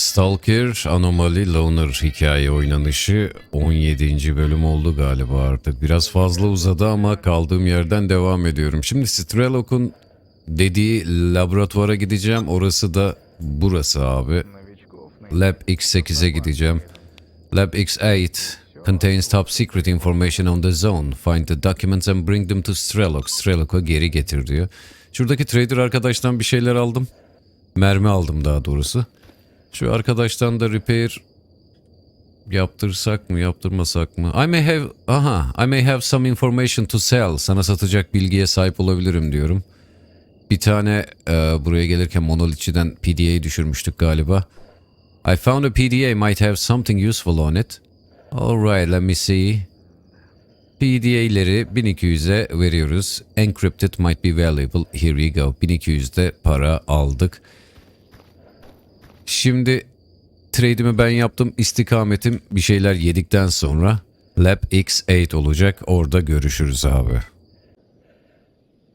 Stalker Anomaly Loner hikaye oynanışı 17. bölüm oldu galiba artık. Biraz fazla uzadı ama kaldığım yerden devam ediyorum. Şimdi Strelok'un dediği laboratuvara gideceğim. Orası da burası abi. Lab X8'e gideceğim. Lab X8 contains top secret information on the zone. Find the documents and bring them to Strelok. Strelok'a geri getir diyor. Şuradaki trader arkadaştan bir şeyler aldım. Mermi aldım daha doğrusu. Şu arkadaştan da repair yaptırsak mı yaptırmasak mı? I may have aha I may have some information to sell. Sana satacak bilgiye sahip olabilirim diyorum. Bir tane e, buraya gelirken monolitçiden PDA'yı düşürmüştük galiba. I found a PDA might have something useful on it. Alright let me see. PDA'leri 1200'e veriyoruz. Encrypted might be valuable. Here we go. 1200'de para aldık. Şimdi trade'imi ben yaptım. İstikametim bir şeyler yedikten sonra Lab X8 olacak. Orada görüşürüz abi.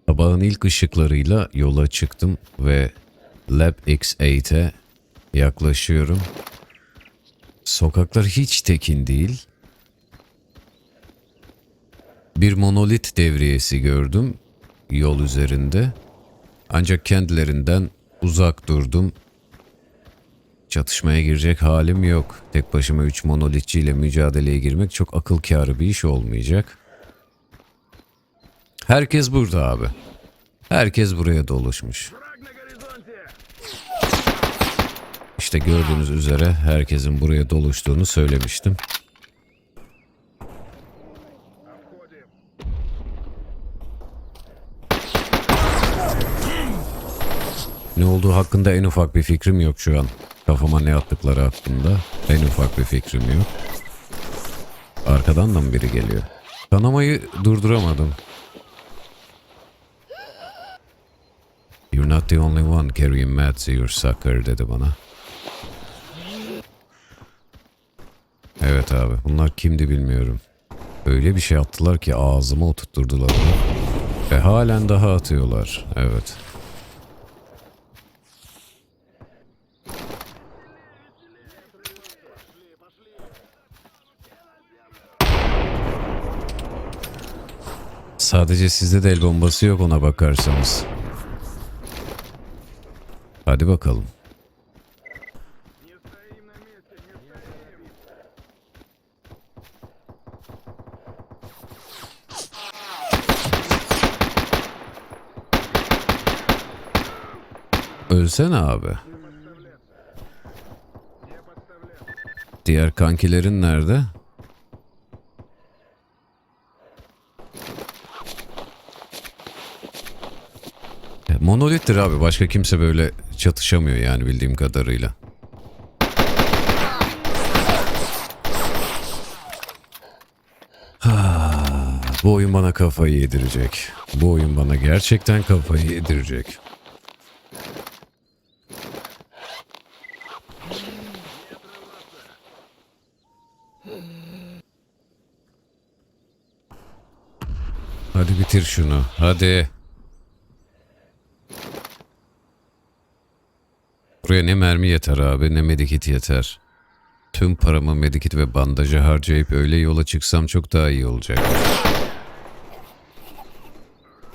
Sabahın ilk ışıklarıyla yola çıktım ve Lab X8'e yaklaşıyorum. Sokaklar hiç tekin değil. Bir monolit devriyesi gördüm yol üzerinde. Ancak kendilerinden uzak durdum. Çatışmaya girecek halim yok. Tek başıma 3 monolitçiyle mücadeleye girmek çok akıl kârı bir iş olmayacak. Herkes burada abi. Herkes buraya doluşmuş. İşte gördüğünüz üzere herkesin buraya doluştuğunu söylemiştim. Ne olduğu hakkında en ufak bir fikrim yok şu an. Kafama ne attıkları hakkında en ufak bir fikrim yok. Arkadan da mı biri geliyor? Kanamayı durduramadım. You're not the only one carrying meds, you sucker dedi bana. Evet abi bunlar kimdi bilmiyorum. Öyle bir şey attılar ki ağzıma oturtturdular. Ve halen daha atıyorlar. Evet. Sadece sizde de el bombası yok ona bakarsanız. Hadi bakalım. Ölsene abi. Diğer kankilerin nerede? Monolittir abi. Başka kimse böyle çatışamıyor yani bildiğim kadarıyla. Bu oyun bana kafayı yedirecek. Bu oyun bana gerçekten kafayı yedirecek. Hadi bitir şunu. Hadi. Buraya ne mermi yeter abi ne medikit yeter. Tüm paramı medikit ve bandaja harcayıp öyle yola çıksam çok daha iyi olacak.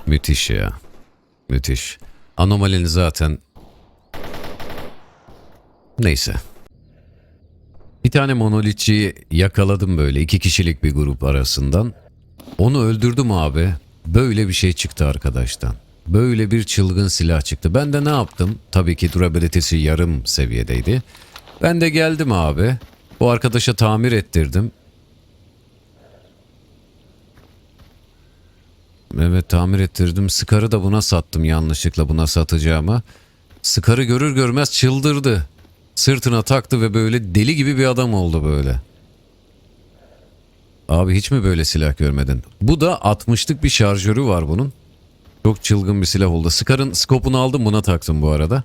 Müthiş ya. Müthiş. Anomalini zaten... Neyse. Bir tane monolitçiyi yakaladım böyle iki kişilik bir grup arasından. Onu öldürdüm abi. Böyle bir şey çıktı arkadaştan. Böyle bir çılgın silah çıktı. Ben de ne yaptım? Tabii ki durability'si yarım seviyedeydi. Ben de geldim abi. Bu arkadaşa tamir ettirdim. Evet tamir ettirdim. Scar'ı da buna sattım yanlışlıkla buna satacağıma. Scar'ı görür görmez çıldırdı. Sırtına taktı ve böyle deli gibi bir adam oldu böyle. Abi hiç mi böyle silah görmedin? Bu da 60'lık bir şarjörü var bunun. Çok çılgın bir silah oldu. Scar'ın skopunu aldım buna taktım bu arada.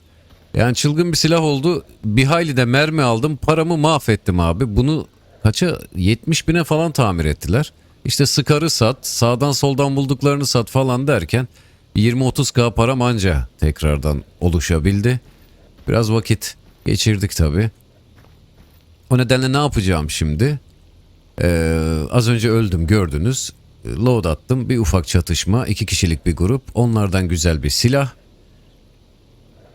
Yani çılgın bir silah oldu. Bir hayli de mermi aldım. Paramı mahvettim abi. Bunu kaça 70 bine falan tamir ettiler. İşte Scar'ı sat, sağdan soldan bulduklarını sat falan derken 20-30k param anca tekrardan oluşabildi. Biraz vakit geçirdik tabii. O nedenle ne yapacağım şimdi? Ee, az önce öldüm gördünüz. Load attım. Bir ufak çatışma. iki kişilik bir grup. Onlardan güzel bir silah.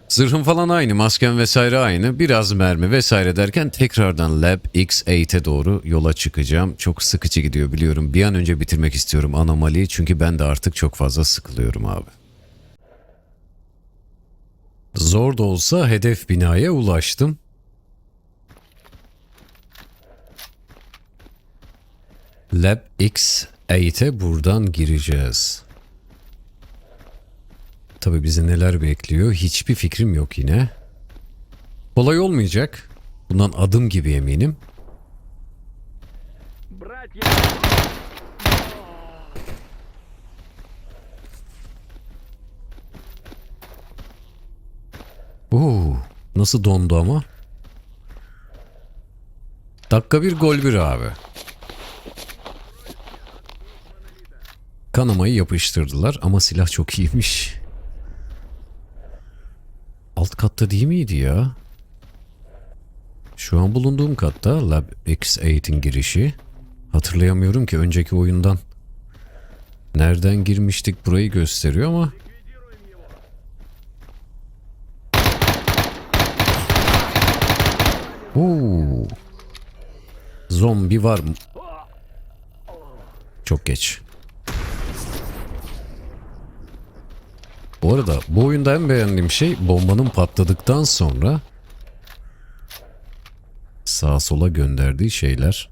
Zırhım falan aynı, masken vesaire aynı. Biraz mermi vesaire derken tekrardan Lab X8'e doğru yola çıkacağım. Çok sıkıcı gidiyor biliyorum. Bir an önce bitirmek istiyorum anomaliyi çünkü ben de artık çok fazla sıkılıyorum abi. Zor da olsa hedef binaya ulaştım. Lab Eğite buradan gireceğiz. Tabi bizi neler bekliyor hiçbir fikrim yok yine. Kolay olmayacak. Bundan adım gibi eminim. Oo, nasıl dondu ama? Dakika bir gol bir abi. Kanamayı yapıştırdılar ama silah çok iyiymiş. Alt katta değil miydi ya? Şu an bulunduğum katta Lab X8'in girişi. Hatırlayamıyorum ki önceki oyundan. Nereden girmiştik burayı gösteriyor ama Oo. Zombi var mı? Çok geç. Bu arada bu oyunda en beğendiğim şey bombanın patladıktan sonra sağa sola gönderdiği şeyler.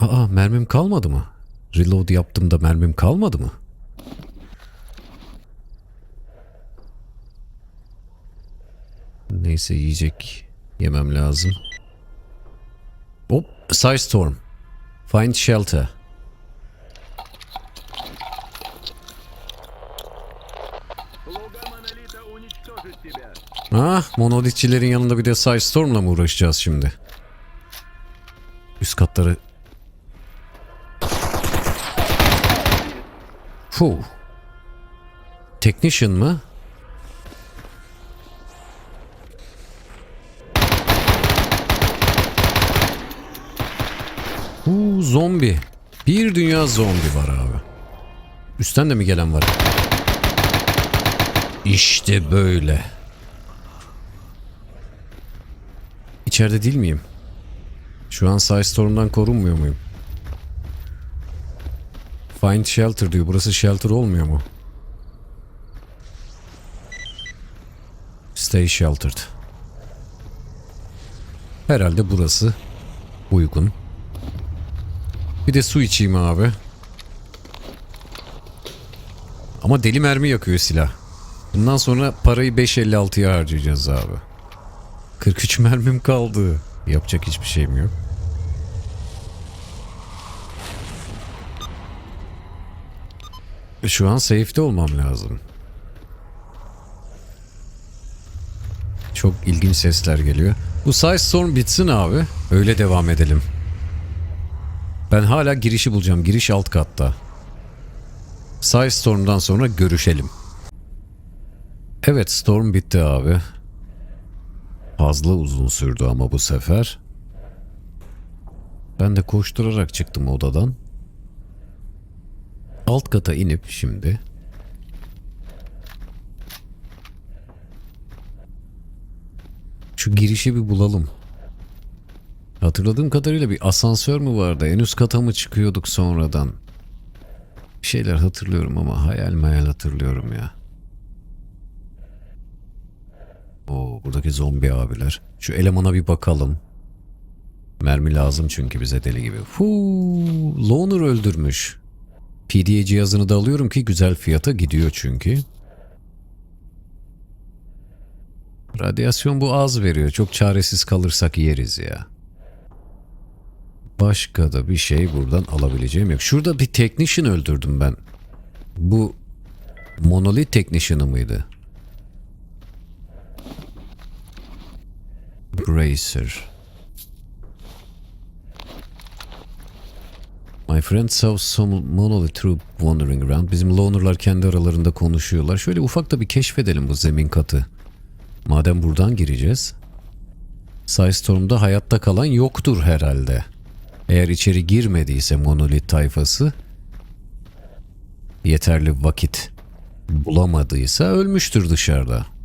Aa mermim kalmadı mı? Reload yaptığımda mermim kalmadı mı? Neyse yiyecek yemem lazım. Hop, Side Storm. Find shelter. Ah, monolitçilerin yanında bir de Side Storm'la mı uğraşacağız şimdi? Üst katları... Fuh. Technician mı? Uuu zombi. Bir dünya zombi var abi. Üstten de mi gelen var? İşte böyle. İçeride değil miyim? Şu an Side Storm'dan korunmuyor muyum? Find shelter diyor. Burası shelter olmuyor mu? Stay sheltered. Herhalde burası uygun. Bir de su içeyim abi. Ama deli mermi yakıyor silah. Bundan sonra parayı 5.56'ya harcayacağız abi. 43 mermim kaldı. Yapacak hiçbir şeyim yok. Şu an safe'de olmam lazım. Çok ilginç sesler geliyor. Bu Side Storm bitsin abi. Öyle devam edelim. Ben hala girişi bulacağım. Giriş alt katta. Side Storm'dan sonra görüşelim. Evet Storm bitti abi. Fazla uzun sürdü ama bu sefer. Ben de koşturarak çıktım odadan. Alt kata inip şimdi şu girişi bir bulalım. Hatırladığım kadarıyla bir asansör mü vardı? En üst kata mı çıkıyorduk sonradan? Bir şeyler hatırlıyorum ama hayal meyal hatırlıyorum ya. Oo, buradaki zombi abiler. Şu elemana bir bakalım. Mermi lazım çünkü bize deli gibi. Fuu, Loner öldürmüş. PDA cihazını da alıyorum ki güzel fiyata gidiyor çünkü. Radyasyon bu az veriyor. Çok çaresiz kalırsak yeriz ya. Başka da bir şey buradan alabileceğim yok. Şurada bir technician öldürdüm ben. Bu Monolith Technician'ı mıydı? Bracer. My friend saw some monolith troop wandering around. Bizim lonerlar kendi aralarında konuşuyorlar. Şöyle ufak da bir keşfedelim bu zemin katı. Madem buradan gireceğiz. Sandstorm'da hayatta kalan yoktur herhalde. Eğer içeri girmediyse monolit tayfası yeterli vakit bulamadıysa ölmüştür dışarıda.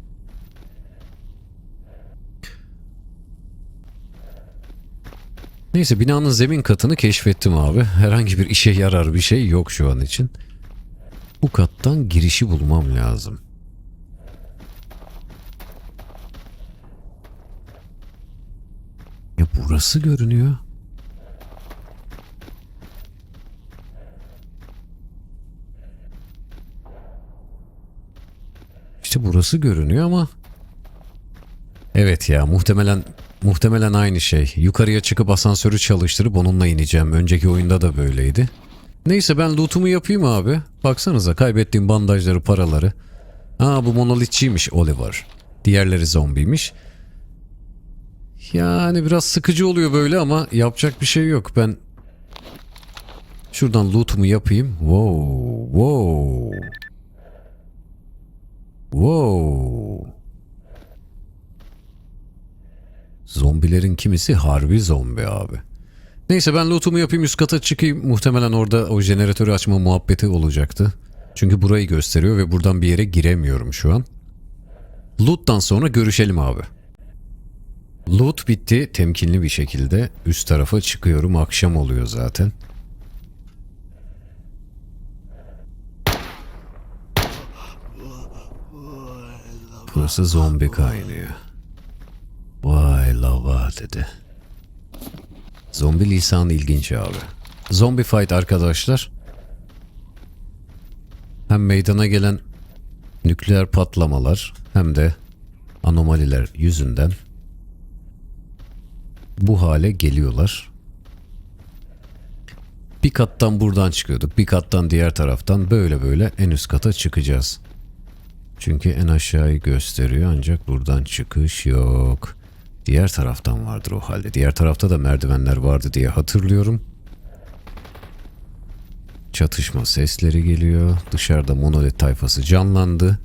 Neyse binanın zemin katını keşfettim abi. Herhangi bir işe yarar bir şey yok şu an için. Bu kattan girişi bulmam lazım. Ya burası görünüyor. İşte burası görünüyor ama Evet ya muhtemelen muhtemelen aynı şey. Yukarıya çıkıp asansörü çalıştırıp onunla ineceğim. Önceki oyunda da böyleydi. Neyse ben lootumu yapayım abi. Baksanıza kaybettiğim bandajları, paraları. Aa bu monolitçiymiş Oliver. Diğerleri zombiymiş. Yani biraz sıkıcı oluyor böyle ama yapacak bir şey yok. Ben şuradan lootumu yapayım. Wow, wow. Wow. Zombilerin kimisi harbi zombi abi. Neyse ben lootumu yapayım üst kata çıkayım. Muhtemelen orada o jeneratörü açma muhabbeti olacaktı. Çünkü burayı gösteriyor ve buradan bir yere giremiyorum şu an. Loot'tan sonra görüşelim abi. Loot bitti temkinli bir şekilde. Üst tarafa çıkıyorum. Akşam oluyor zaten. Burası zombi kaynıyor. Vay lava dedi. Zombi lisanı ilginç abi. Zombi fight arkadaşlar. Hem meydana gelen nükleer patlamalar hem de anomaliler yüzünden bu hale geliyorlar. Bir kattan buradan çıkıyorduk, bir kattan diğer taraftan böyle böyle en üst kata çıkacağız. Çünkü en aşağıyı gösteriyor ancak buradan çıkış yok. Diğer taraftan vardır o halde. Diğer tarafta da merdivenler vardı diye hatırlıyorum. Çatışma sesleri geliyor. Dışarıda monolit tayfası canlandı.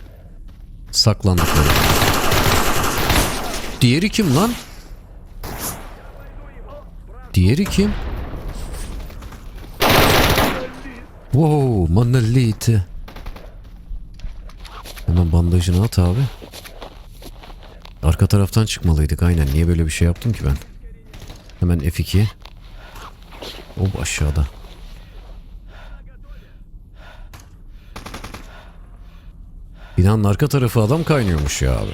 Saklandıkları. Diğeri kim lan? Diğeri kim? Wow, monolit. Hemen bandajını at abi. Arka taraftan çıkmalıydık aynen. Niye böyle bir şey yaptım ki ben? Hemen F2. O aşağıda. Binanın arka tarafı adam kaynıyormuş ya abi.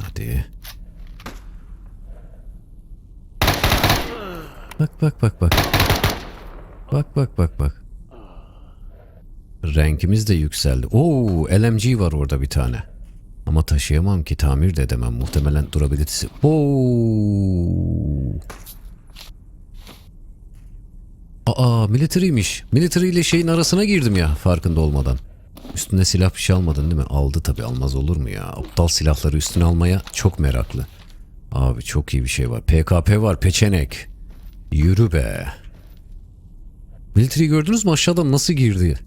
Hadi. Bak bak bak bak. Bak bak bak bak. Renkimiz de yükseldi. Oo, LMG var orada bir tane. Ama taşıyamam ki tamir de edemem. Muhtemelen durabilitesi. Oo. Aa military'miş. Military ile şeyin arasına girdim ya farkında olmadan. Üstüne silah bir şey almadın değil mi? Aldı tabi almaz olur mu ya? Aptal silahları üstüne almaya çok meraklı. Abi çok iyi bir şey var. PKP var peçenek. Yürü be. Military gördünüz mü aşağıdan nasıl girdi?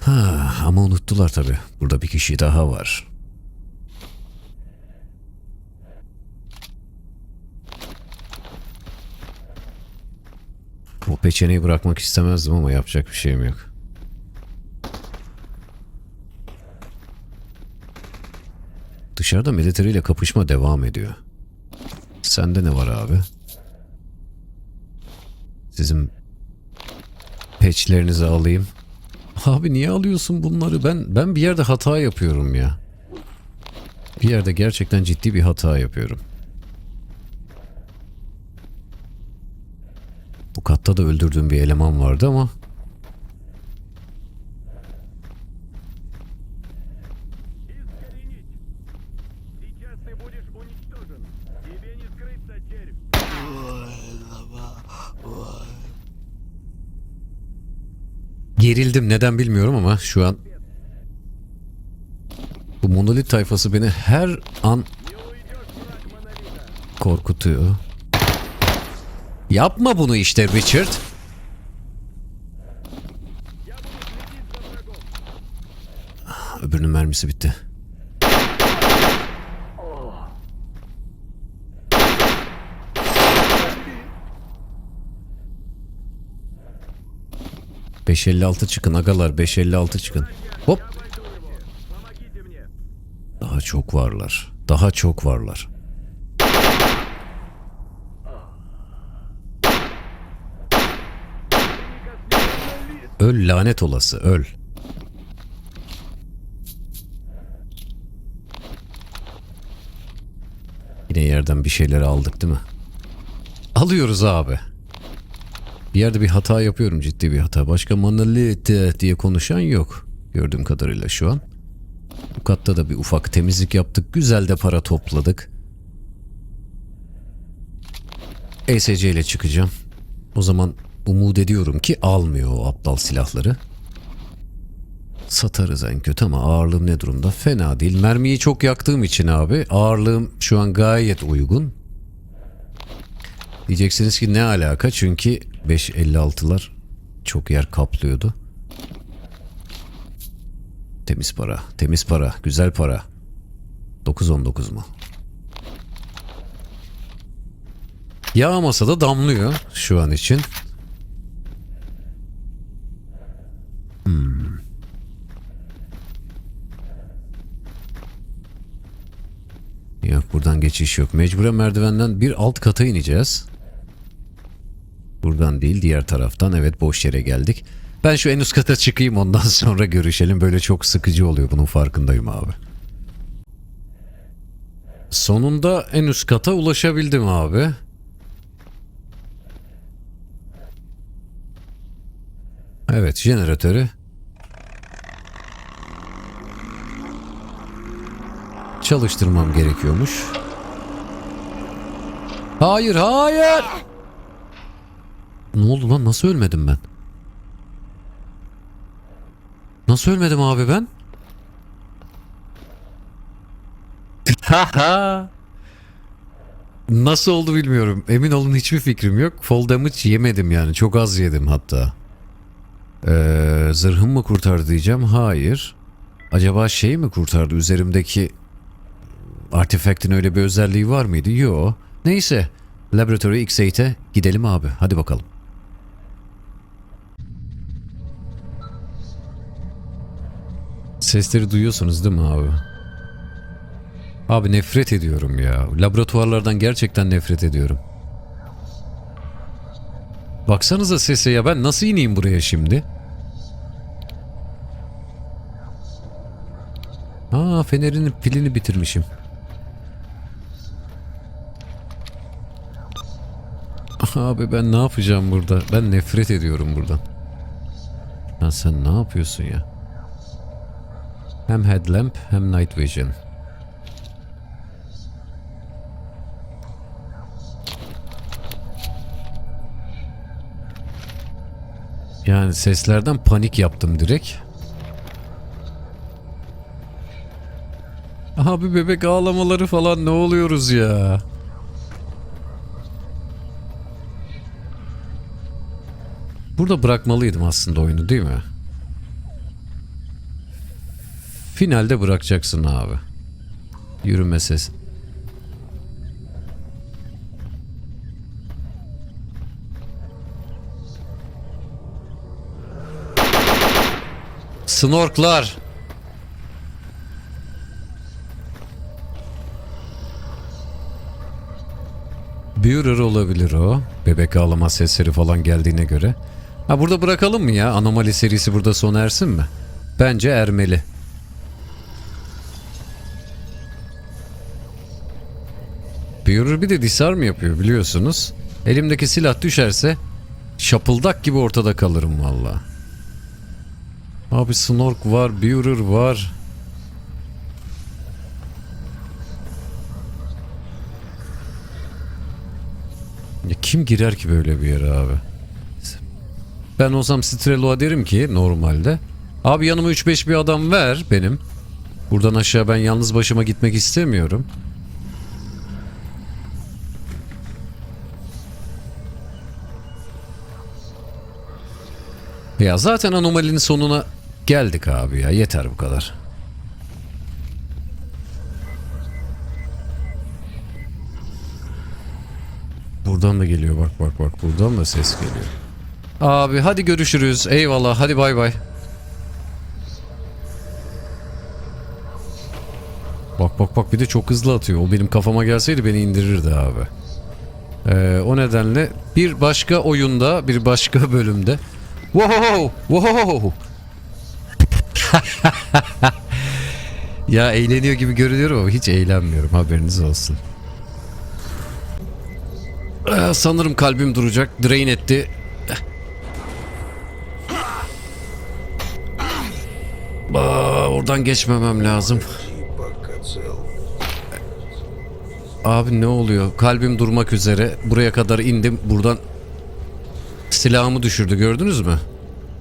Ha, ama unuttular tabi. Burada bir kişi daha var. O peçeneyi bırakmak istemezdim ama yapacak bir şeyim yok. Dışarıda military ile kapışma devam ediyor. Sende ne var abi? Sizin patchlerinizi alayım. Abi niye alıyorsun bunları? Ben ben bir yerde hata yapıyorum ya. Bir yerde gerçekten ciddi bir hata yapıyorum. Bu katta da öldürdüğüm bir eleman vardı ama gerildim neden bilmiyorum ama şu an bu monolit tayfası beni her an korkutuyor. Yapma bunu işte Richard. Ah, öbürünün mermisi bitti. 556 çıkın agalar 556 çıkın. Hop. Daha çok varlar. Daha çok varlar. Öl lanet olası öl. Yine yerden bir şeyleri aldık değil mi? Alıyoruz abi. Bir yerde bir hata yapıyorum ciddi bir hata. Başka monolith diye konuşan yok. Gördüğüm kadarıyla şu an. Bu katta da bir ufak temizlik yaptık. Güzel de para topladık. ESC ile çıkacağım. O zaman umut ediyorum ki almıyor o aptal silahları. Satarız en kötü ama ağırlığım ne durumda? Fena değil. Mermiyi çok yaktığım için abi ağırlığım şu an gayet uygun. Diyeceksiniz ki ne alaka? Çünkü 5.56'lar çok yer kaplıyordu. Temiz para, temiz para, güzel para. 9.19 mu? Yağmasa da damlıyor şu an için. Hmm. Yok buradan geçiş yok. Mecburen merdivenden bir alt kata ineceğiz. Buradan değil diğer taraftan. Evet boş yere geldik. Ben şu en üst kata çıkayım ondan sonra görüşelim. Böyle çok sıkıcı oluyor bunun farkındayım abi. Sonunda en üst kata ulaşabildim abi. Evet jeneratörü. Çalıştırmam gerekiyormuş. Hayır hayır. Ne oldu lan nasıl ölmedim ben? Nasıl ölmedim abi ben? Nasıl oldu bilmiyorum. Emin olun hiçbir fikrim yok. Fall damage yemedim yani. Çok az yedim hatta. Ee, zırhım mı kurtardı diyeceğim. Hayır. Acaba şey mi kurtardı? Üzerimdeki artefaktin öyle bir özelliği var mıydı? Yo. Neyse. Laboratory X8'e gidelim abi. Hadi bakalım. Sesleri duyuyorsunuz değil mi abi? Abi nefret ediyorum ya. Laboratuvarlardan gerçekten nefret ediyorum. Baksanıza sese ya ben nasıl ineyim buraya şimdi? Aa fenerin pilini bitirmişim. Abi ben ne yapacağım burada? Ben nefret ediyorum buradan. Ya sen ne yapıyorsun ya? Hem headlamp hem night vision. Yani seslerden panik yaptım direkt. Abi bebek ağlamaları falan ne oluyoruz ya? Burada bırakmalıydım aslında oyunu değil mi? Finalde bırakacaksın abi. Yürüme ses. Snorklar. Büyürür olabilir o. Bebek ağlama sesleri falan geldiğine göre. Ha burada bırakalım mı ya? Anomali serisi burada sona ersin mi? Bence ermeli. Büyürür bir de disarm yapıyor biliyorsunuz. Elimdeki silah düşerse şapıldak gibi ortada kalırım valla. Abi Snork var, Büyürür var. Ya kim girer ki böyle bir yere abi? Ben olsam Strello'a derim ki normalde. Abi yanıma 3-5 bir adam ver benim. Buradan aşağı ben yalnız başıma gitmek istemiyorum. Ya zaten anomalinin sonuna geldik abi ya. Yeter bu kadar. Buradan da geliyor bak bak bak. Buradan da ses geliyor. Abi hadi görüşürüz. Eyvallah. Hadi bay bay. Bak bak bak bir de çok hızlı atıyor. O benim kafama gelseydi beni indirirdi abi. Ee, o nedenle bir başka oyunda, bir başka bölümde. Wow! Wow! ya eğleniyor gibi görünüyorum ama hiç eğlenmiyorum haberiniz olsun. Ee, sanırım kalbim duracak. Drain etti. Aa, oradan geçmemem lazım. Abi ne oluyor? Kalbim durmak üzere. Buraya kadar indim. Buradan silahımı düşürdü. Gördünüz mü?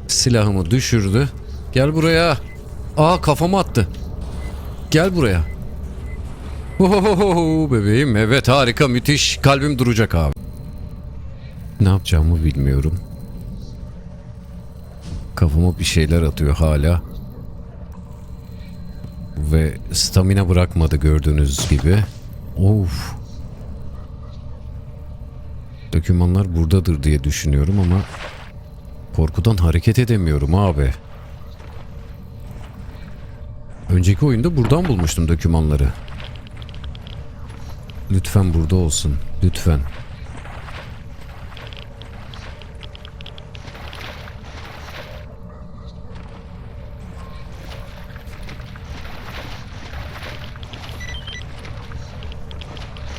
Silahımı düşürdü. Gel buraya. Aa kafama attı. Gel buraya. Ohohoho, bebeğim evet harika müthiş. Kalbim duracak abi. Ne yapacağımı bilmiyorum. Kafama bir şeyler atıyor hala. Ve stamina bırakmadı gördüğünüz gibi. Of. Dokümanlar buradadır diye düşünüyorum ama korkudan hareket edemiyorum abi. Önceki oyunda buradan bulmuştum dokümanları. Lütfen burada olsun. Lütfen.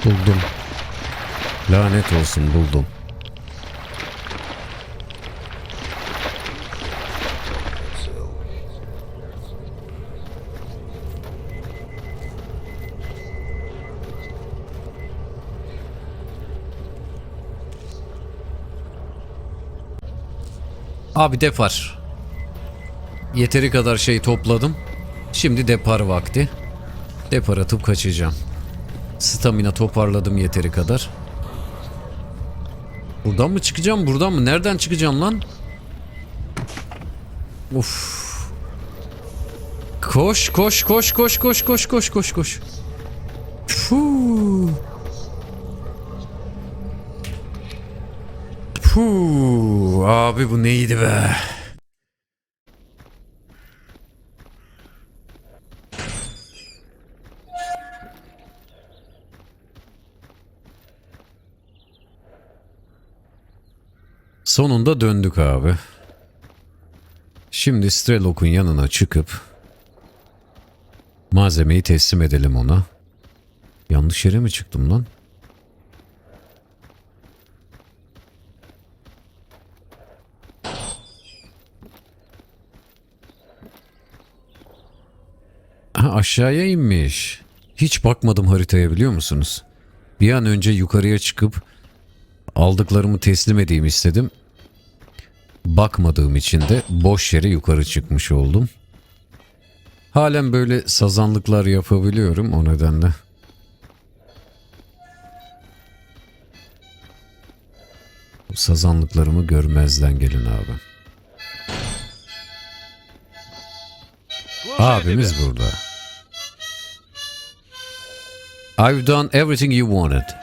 Buldum. Lanet olsun buldum. Abi depar. Yeteri kadar şey topladım. Şimdi depar vakti. Depar atıp kaçacağım. Stamina toparladım yeteri kadar. Buradan mı çıkacağım? Buradan mı? Nereden çıkacağım lan? Of. Koş koş koş koş koş koş koş koş koş. Fuu. Fuu. Abi bu neydi be? Sonunda döndük abi. Şimdi Strelok'un yanına çıkıp malzemeyi teslim edelim ona. Yanlış yere mi çıktım lan? Ha, aşağıya inmiş. Hiç bakmadım haritaya biliyor musunuz? Bir an önce yukarıya çıkıp aldıklarımı teslim edeyim istedim. Bakmadığım için de boş yere yukarı çıkmış oldum. Halen böyle sazanlıklar yapabiliyorum o nedenle. Bu sazanlıklarımı görmezden gelin abi. Abimiz burada. I've done everything you wanted.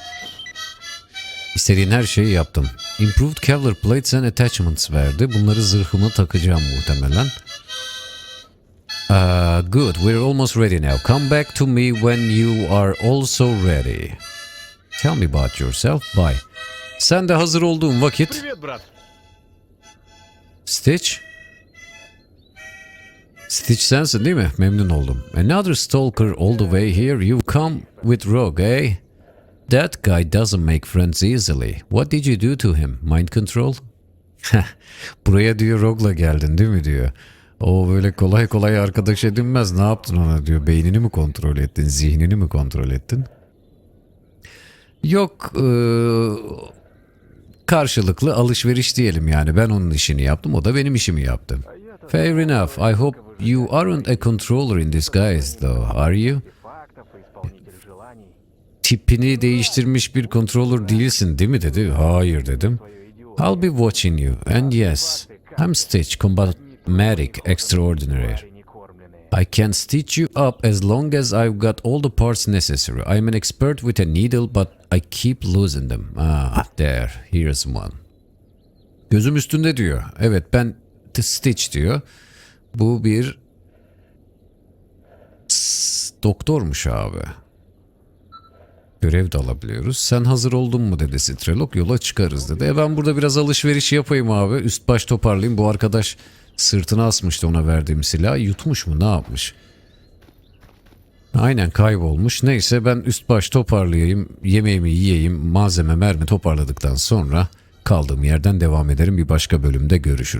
İstediğin her şeyi yaptım. Improved Kevlar Plates and Attachments verdi. Bunları zırhıma takacağım muhtemelen. Uh, good, we're almost ready now. Come back to me when you are also ready. Tell me about yourself, bye. Sen de hazır olduğun vakit... Stitch? Stitch sensin değil mi? Memnun oldum. Another stalker all the way here. You've come with Rogue, eh? That guy doesn't make friends easily. What did you do to him? Mind control? Buraya diyor Rogue'la geldin değil mi diyor. O böyle kolay kolay arkadaş edinmez. Ne yaptın ona diyor. Beynini mi kontrol ettin? Zihnini mi kontrol ettin? Yok eee, karşılıklı alışveriş diyelim yani. Ben onun işini yaptım. O da benim işimi yaptı. Fair enough. I hope you aren't a controller in disguise though. Are you? tipini değiştirmiş bir controller değilsin değil mi dedi. Hayır dedim. I'll be watching you and yes, I'm Stitch, combatmatic, extraordinary. I can stitch you up as long as I've got all the parts necessary. I'm an expert with a needle but I keep losing them. Ah, there, here's one. Gözüm üstünde diyor. Evet ben the Stitch diyor. Bu bir doktormuş abi. Görev de alabiliyoruz. Sen hazır oldun mu dedi Strelok. Yola çıkarız dedi. E ben burada biraz alışveriş yapayım abi. Üst baş toparlayayım. Bu arkadaş sırtına asmıştı ona verdiğim silah. Yutmuş mu ne yapmış? Aynen kaybolmuş. Neyse ben üst baş toparlayayım. Yemeğimi yiyeyim. Malzeme mermi toparladıktan sonra kaldığım yerden devam ederim. Bir başka bölümde görüşürüz.